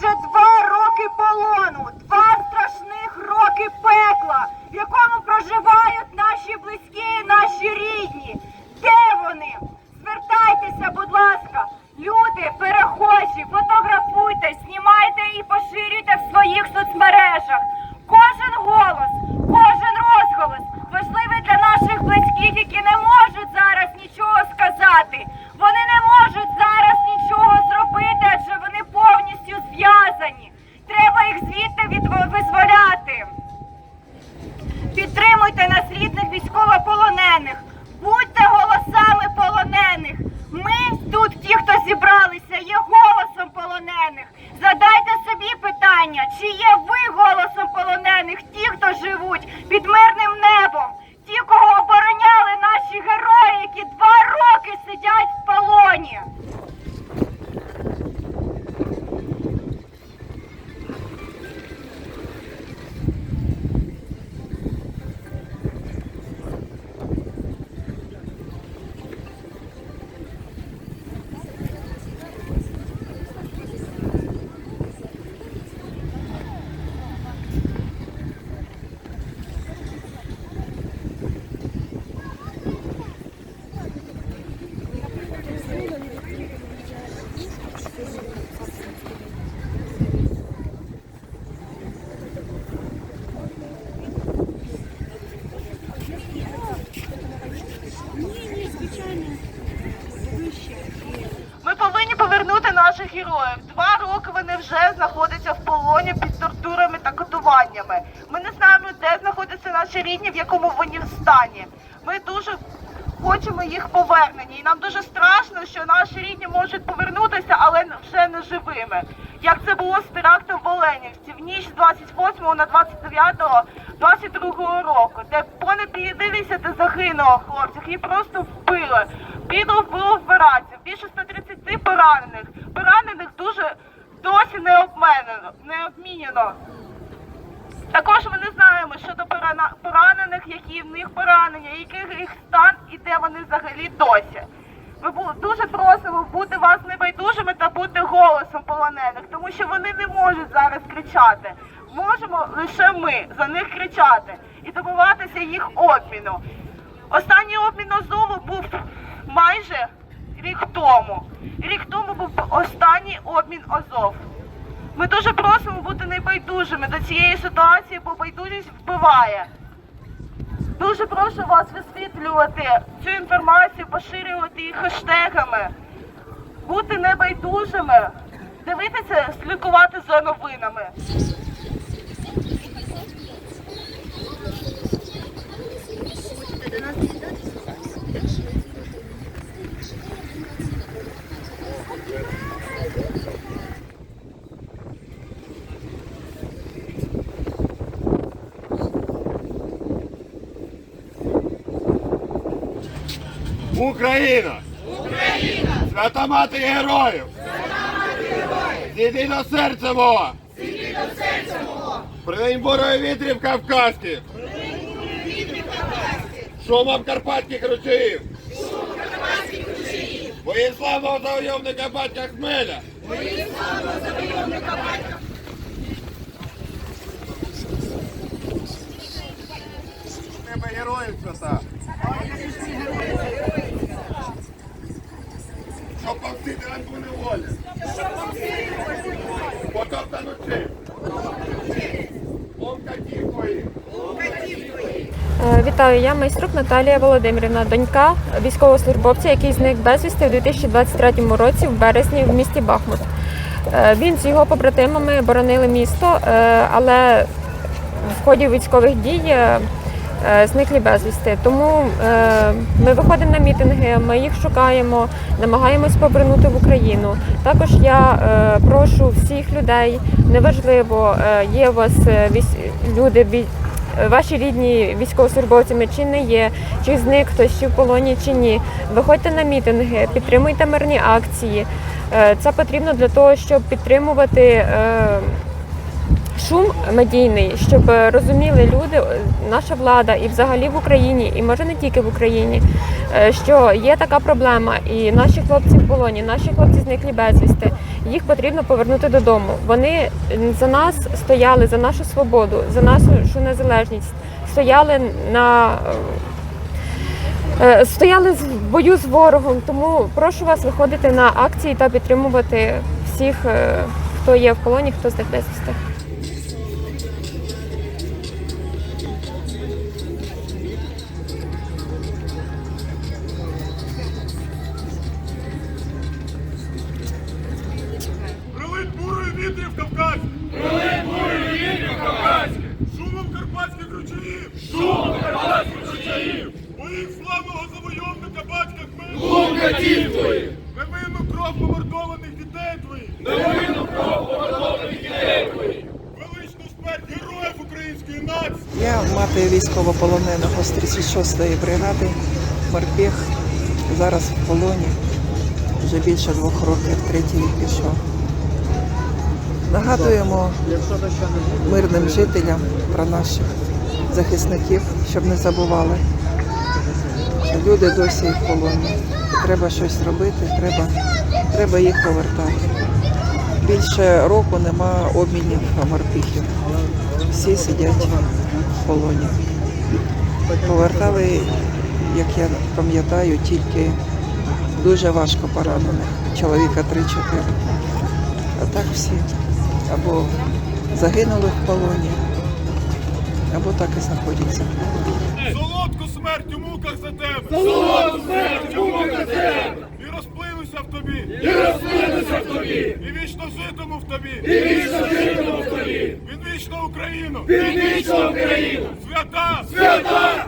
За два роки полону. Підтримуйте нас рідних військовополонених. Будьте голосами полонених. Ми тут, ті, хто зібралися, є голосом полонених. Задайте собі питання, чи є ви голосом полонених, ті, хто живуть під мирним небом, ті, кого обороняли наші герої, які два роки сидять в полоні. Наших героїв. Два роки вони вже знаходяться в полоні під тортурами та катуваннями. Ми не знаємо, де знаходяться наші рідні, в якому вони стані. Ми дуже хочемо їх повернення. І нам дуже страшно, що наші рідні можуть повернутися, але вже не живими. Як це було з терактом в Оленівці в ніч з 28 на 29 22 року, де понад 50 загинуло хлопців, їх просто вбили. Підло вбило операцію, більше 130 поранених. Поранених дуже досі не обменено, не обмінено. Також ми не знаємо щодо поранених, які в них поранення, який їх стан і де вони взагалі досі. Ми дуже просимо бути вас небайдужими та бути голосом полонених, тому що вони не можуть зараз кричати. Можемо лише ми за них кричати і добиватися їх обміну. Останній обмін Азову був майже рік тому. Рік тому був останній обмін Азов. Ми дуже просимо бути небайдужими до цієї ситуації, бо байдужість вбиває. Дуже прошу вас висвітлювати цю інформацію, поширювати її хештегами, бути небайдужими, дивитися, слідкувати за новинами. Україна! Свята мати героїв! Свята мати героїв! Зійди до серця мого! Зійди до серця мого! Прилинь бурою вітрів кавказьких! Прилинь вітрів кавказьких! Шумом карпатських ручаїв! Воїн славного завойовника батька Хмеля! Воїн славного завойовника батька Тебе героїв свята! Щоб повсити ганьбу неволі. Потоптану Вітаю, я майструк Наталія Володимирівна, донька військовослужбовця, який зник безвісти у 2023 році в березні в місті Бахмут. Е, Він з його побратимами боронили місто, е, але в ході військових дій е, е, зниклі безвісти. Тому е, ми виходимо на мітинги, ми їх шукаємо, намагаємось повернути в Україну. Також я е, прошу всіх людей, неважливо, е, є у вас е, люди ваші рідні військовослужбовцями чи не є, чи зник хтось, чи в полоні, чи ні. Виходьте на мітинги, підтримуйте мирні акції. Е, Це потрібно для того, щоб підтримувати е, шум медійний, щоб розуміли люди, наша влада і взагалі в Україні, і може не тільки в Україні, е, що є така проблема, і наші хлопці в полоні, наші хлопці зниклі безвісти. Їх потрібно повернути додому. Вони за нас стояли, за нашу свободу, за нашу незалежність, стояли на е, стояли з- в бою з ворогом. Тому прошу вас виходити на акції та підтримувати всіх, е, хто є в колоні, хто з безвісти. Військовополоненого з 36-ї бригади, морпіх, зараз в полоні, вже більше двох років, третій пішов. Нагадуємо мирним жителям про наших захисників, щоб не забували, що люди досі в полоні. Треба щось робити, треба, треба їх повертати. Більше року нема обмінів морпіхів. Всі сидять полоні. Повертали, як я пам'ятаю, тільки дуже важко поранених. Чоловіка 3-4. А так всі або загинули в полоні, або так і знаходяться. Солодку смерть у муках за тебе! Солодку смерть у муках за тебе! І розплинуся в тобі! І розплинуся в тобі! І вічно житиму в тобі! І вічно житиму в тобі! Відвічну Україну! Північну Україну! Свята! Свята!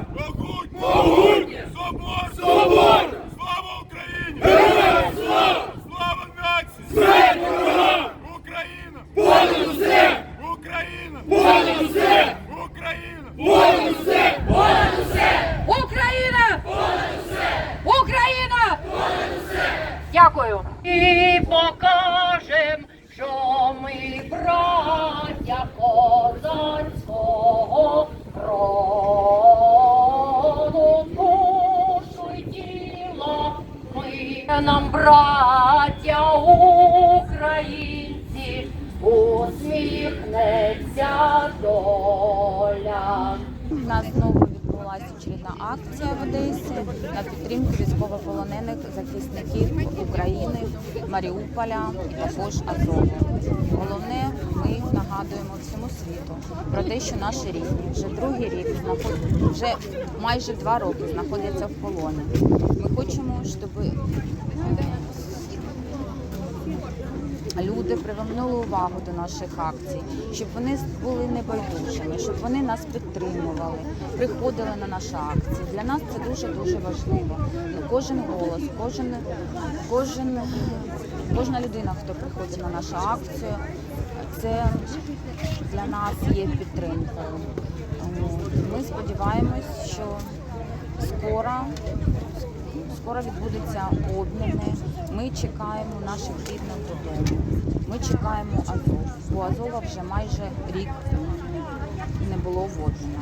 Нам, браття українці, усміхнеться доля. У нас знову відбулася очередна акція в Одесі на підтримку військовополонених захисників України, Маріуполя і також Азову. Головне, ми нагадуємо всьому світу про те, що наші рідні вже другий рік вже майже два роки знаходяться в полоні. Ми хочемо, щоб е, люди привернули увагу до наших акцій, щоб вони були небайдужими, щоб вони нас підтримували, приходили на наші акції. Для нас це дуже дуже важливо. Ну, Кожен голос, кожен, кожен, кожна людина, хто приходить на нашу акцію, це для нас є підтримкою. Ми сподіваємось, що скоро Скоро відбудуться обміни. Ми чекаємо наших рідних додому. Ми чекаємо Азов. Бо Азова вже майже рік не було воднення.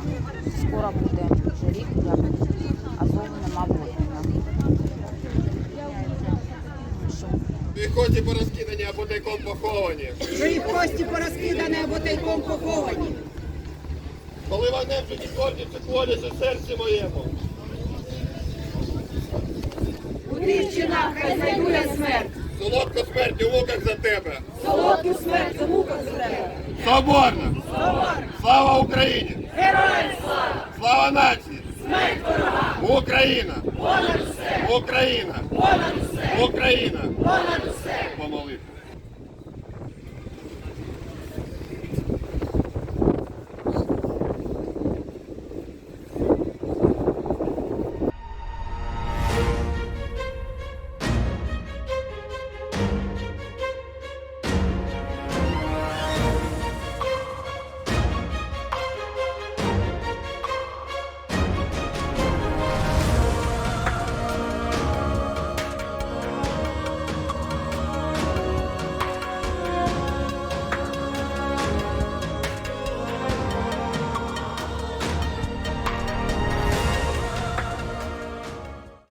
Скоро буде вже рік, як Азову нема воднення. Що І хоті порозкидані або тайком поховані. Чиї кості порозкидані або тайком поховані. Коли вогнем тоді корні циклоняться в серці моєму. У тріщинах хай знайдує смерть. Солодка смерть у муках за тебе. Солодку смерть у муках за тебе. Соборна! Слава Україні! Героям слава! Слава нації! Смерть ворогам! Україна! Понад усе! Україна! Понад усе! Україна! Понад усе!